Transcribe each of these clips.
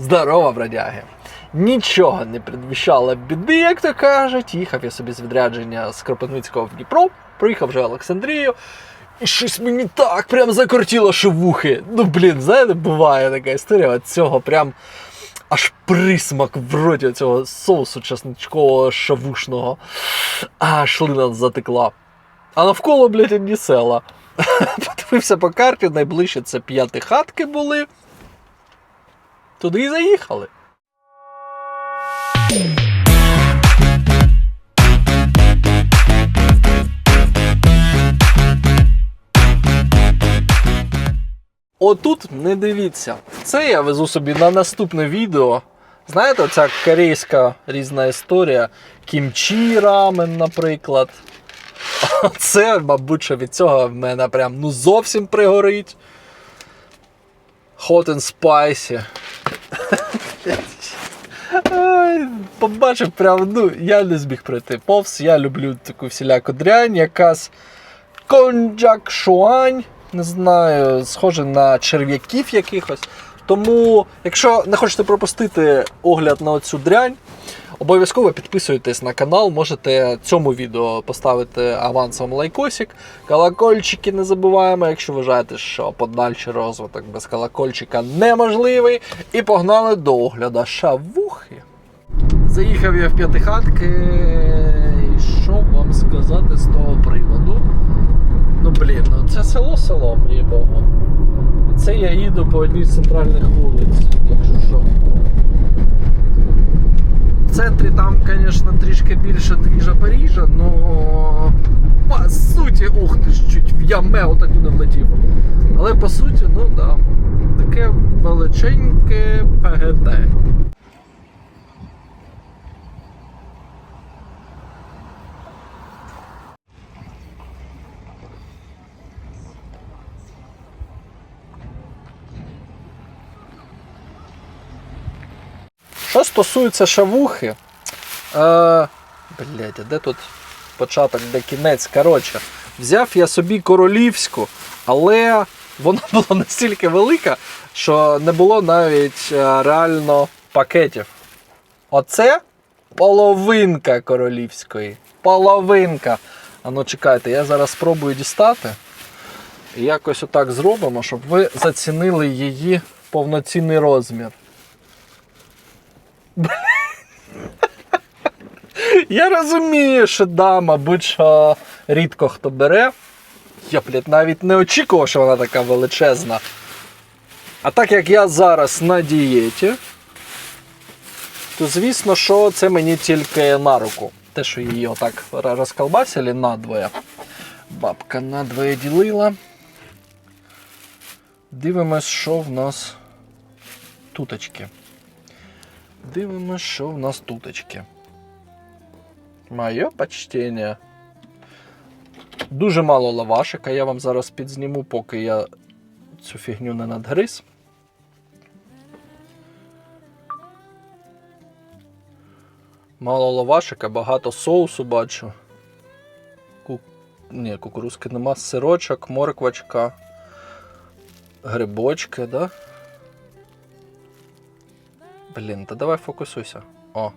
Здорово, бродяги! Нічого не предвіщало біди, як то кажуть. Їхав я собі з відрядження з Кропивницького в Дніпро, приїхав вже в Олександрію. І щось мені так прям закортіло шавухи. Ну, блін, знаєте, буває така історія. От цього прям аж присмак в роті цього соусу чесничкового шавушного. А шлина затекла. А навколо, блядь, одні села. Подивився по карті, найближче це п'яти хатки були. Туди і заїхали. Отут не дивіться. Це я везу собі на наступне відео. Знаєте, ця корейська різна історія. Кімчі рамен, наприклад. Це, мабуть, що від цього в мене прям ну зовсім пригорить. Hot and spicy. Побачив прям, ну, я не зміг пройти повз. Я люблю таку всіляку дрянь, якась конджак шуань, не знаю, схоже на черв'яків якихось. Тому, якщо не хочете пропустити огляд на оцю дрянь, обов'язково підписуйтесь на канал, можете цьому відео поставити авансом лайкосик. Колокольчики не забуваємо, якщо вважаєте, що подальший розвиток без колокольчика неможливий. І погнали до огляду шавухи. Заїхав я в п'ятихатки. І що вам сказати з того приводу? Ну блін, ну це село селом, богу. Це я їду по одній з центральних вулиць, якщо що. Центрі там, звісно, трішки більше двіжа Парижа, но по суті, ух ти ж, чуть в яме отаку не влетів. Але по суті, ну да, таке величеньке ПГТ. Що стосується шавухи, е, блядь, а де тут початок, де кінець? Коротше, взяв я собі королівську, але вона була настільки велика, що не було навіть е, реально пакетів. Оце половинка королівської. Половинка. А ну чекайте, я зараз спробую дістати. І якось отак зробимо, щоб ви зацінили її повноцінний розмір. Я розумію, що да, мабуть, що рідко хто бере. Я, блядь, навіть не очікував, що вона така величезна. А так як я зараз на дієті, то звісно, що це мені тільки на руку. Те, що її отак розколбасили надвоє. Бабка надвоє ділила. Дивимось, що в нас туточки. Дивимось, що в нас туточки. Моє почтення. Дуже мало лавашика, я вам зараз підзніму, поки я цю фігню не надгриз. Мало лавашика, багато соусу бачу. Ку... Ні, кукурузки нема, сирочок, морквочка, грибочки, да? Блін, та давай фокусуйся. О,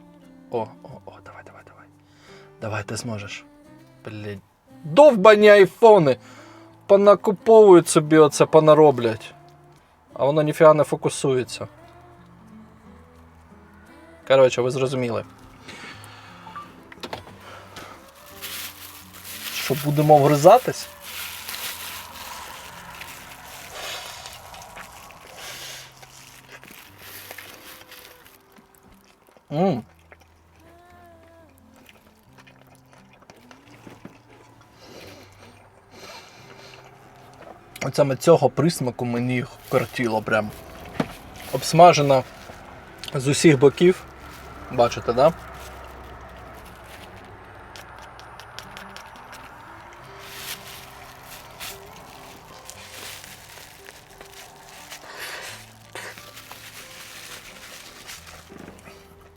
о, о, о, давай, давай, давай. Давай, ти зможеш. Блін. Довбані айфони! Понакуповують собі оце, понароблять. А воно ніфіга не фокусується. Коротше, ви зрозуміли. Що будемо вгризатись? Мм. От саме цього присмаку мені кортіло прям. Обсмажена з усіх боків. Бачите, да?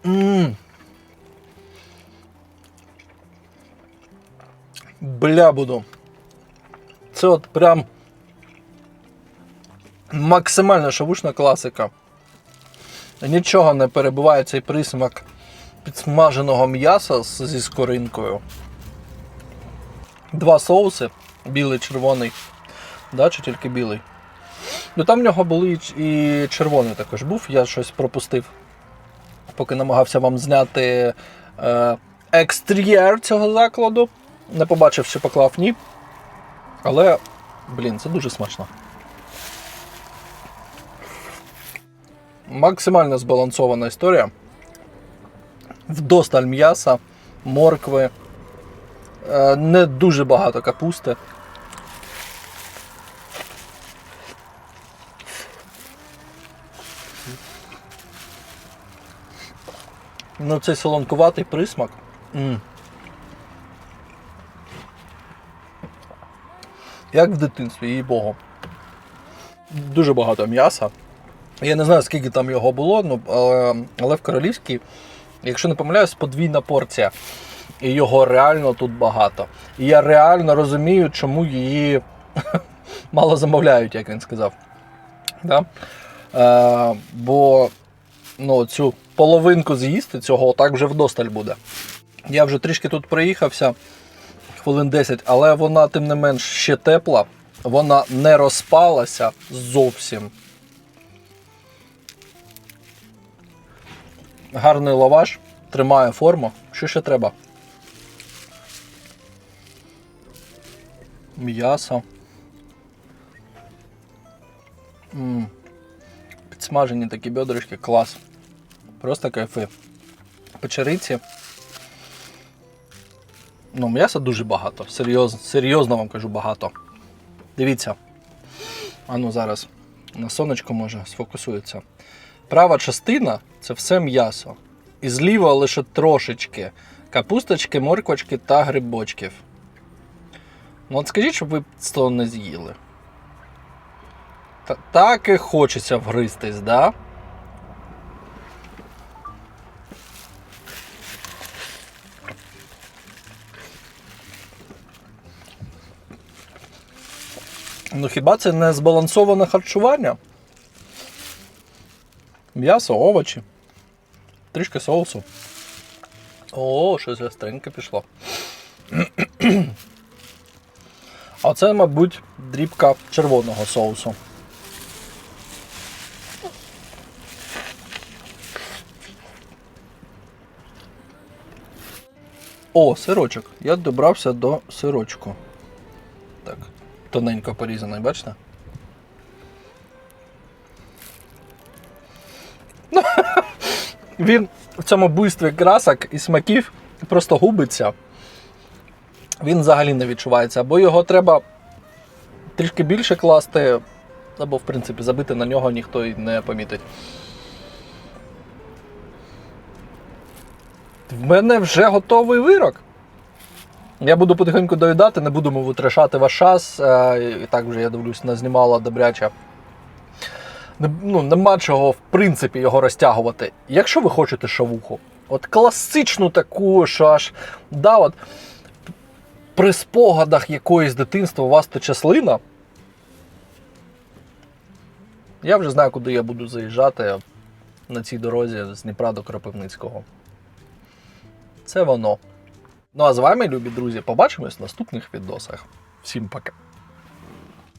Ммм. Бля буду. Це от прям максимально шавушна класика. Нічого не перебуває цей присмак підсмаженого м'яса зі скоринкою. Два соуси, білий, червоний. Да, чи тільки білий? Ну там в нього були і червоний також був, я щось пропустив. Поки намагався вам зняти е, екстер'єр цього закладу. Не побачив, що поклав ні. Але, блін, це дуже смачно. Максимально збалансована історія. Вдосталь м'яса, моркви, е, не дуже багато капусти. Ну, цей солонкуватий присмак. м. Як в дитинстві, їй богу. Дуже багато м'яса. Я не знаю, скільки там його було, ну, але, але в королівській, якщо не помиляюсь, подвійна порція. І його реально тут багато. І я реально розумію, чому її мало замовляють, як він сказав. Да? Е, бо ну, цю половинку з'їсти цього так вже вдосталь буде. Я вже трішки тут проїхався, хвилин 10, але вона, тим не менш, ще тепла. Вона не розпалася зовсім. Гарний лаваш, тримає форму. Що ще треба? М'ясо. Підсмажені такі бедрышки, клас. Просто кайфи. Печериці. Ну, м'яса дуже багато. Серйозно, серйозно вам кажу багато. Дивіться. А ну зараз на сонечко може сфокусується. Права частина це все м'ясо. І зліва лише трошечки капусточки, морквочки та грибочків. Ну от скажіть, щоб ви цього не з'їли. Та- Так і хочеться вгристись, да? Ну хіба це не збалансоване харчування? М'ясо, овочі, трішки соусу. О, щось гостреньке пішло. А це, мабуть, дрібка червоного соусу. О, сирочок. Я добрався до сирочку. Тоненько порізаний, бачите? Він в цьому буйстві красок і смаків просто губиться. Він взагалі не відчувається. Або його треба трішки більше класти, або, в принципі, забити на нього ніхто і не помітить. В мене вже готовий вирок. Я буду потихеньку доїдати, не будемо витрачати ваш час. е, І так вже я дивлюсь, назнімала добряче. Ну, нема чого, в принципі, його розтягувати. Якщо ви хочете шавуху, от класичну таку, що аж да, от, при спогадах якоїсь дитинства у вас тече слина. Я вже знаю, куди я буду заїжджати на цій дорозі з Дніпра до Кропивницького. Це воно. Ну а з вами, любі друзі, побачимось в наступних відосах. Всім пока.